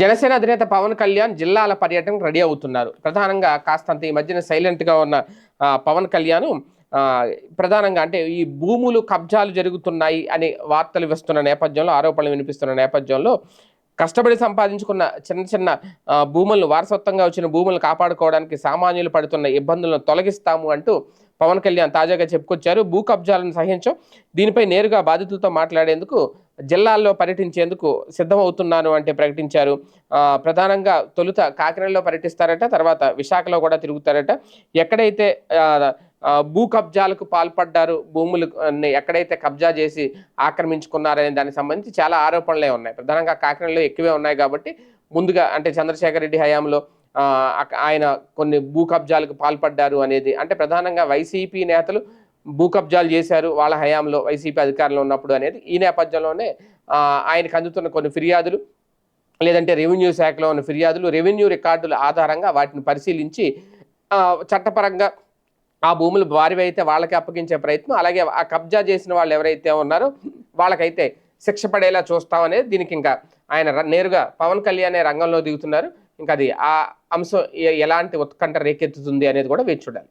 జనసేన అధినేత పవన్ కళ్యాణ్ జిల్లాల పర్యటనకు రెడీ అవుతున్నారు. ప్రధానంగా కాస్తంత ఈ మధ్యన సైలెంట్గా ఉన్న పవన్ కళ్యాణ్ ప్రధానంగా అంటే ఈ భూములు కబ్జాలు జరుగుతున్నాయి అని వార్తలు వస్తున్న నేపథ్యంలో ఆరోపణలు వినిపిస్తున్న నేపథ్యంలో కష్టపడి సంపాదించుకున్న చిన్న చిన్న భూములను వారసత్వంగా వచ్చిన భూములను కాపాడుకోవడానికి సామాన్యులు పడుతున్న ఇబ్బందులను తొలగిస్తాము అంటూ పవన్ కళ్యాణ్ తాజాగా చెప్పుకొచ్చారు. భూ కబ్జాలను సహించం దీనిపై నేరుగా బాధితులతో మాట్లాడేందుకు జిల్లాల్లో పర్యటించేందుకు సిద్ధమవుతున్నాను అంటే ప్రకటించారు. ప్రధానంగా తొలుత కాకినాడలో పర్యటిస్తారట తర్వాత విశాఖలో కూడా తిరుగుతారట. ఎక్కడైతే భూ కబ్జాలకు పాల్పడ్డారు భూములు అన్ని ఎక్కడైతే కబ్జా చేసి ఆక్రమించుకున్నారనే దానికి సంబంధించి చాలా ఆరోపణలే ఉన్నాయి. ప్రధానంగా కాకినాడలో ఎక్కువే ఉన్నాయి కాబట్టి ముందుగా అంటే చంద్రశేఖర్ రెడ్డి హయాంలో ఆయన కొన్ని భూ కబ్జాలకు పాల్పడ్డారు అనేది అంటే ప్రధానంగా వైసీపీ నేతలు భూ కబ్జాలు చేశారు వాళ్ళ హయాంలో వైసీపీ అధికారంలో ఉన్నప్పుడు అనేది. ఈ నేపథ్యంలోనే ఆయనకు అందుతున్న కొన్ని ఫిర్యాదులు లేదంటే రెవెన్యూ శాఖలో ఉన్న ఫిర్యాదులు రెవెన్యూ రికార్డుల ఆధారంగా వాటిని పరిశీలించి చట్టపరంగా ఆ భూములు భారీ అయితే వాళ్ళకి అప్పగించే ప్రయత్నం అలాగే ఆ కబ్జా చేసిన వాళ్ళు ఎవరైతే ఉన్నారో వాళ్ళకైతే శిక్ష పడేలా చూస్తామనేది దీనికి ఇంకా ఆయన నేరుగా పవన్ కళ్యాణ్ రంగంలో దిగుతున్నారు. ఇంకా అది ఆ అంశం ఎలాంటి ఉత్కంఠ రేకెత్తుతుంది అనేది కూడా వేచి చూడాలి.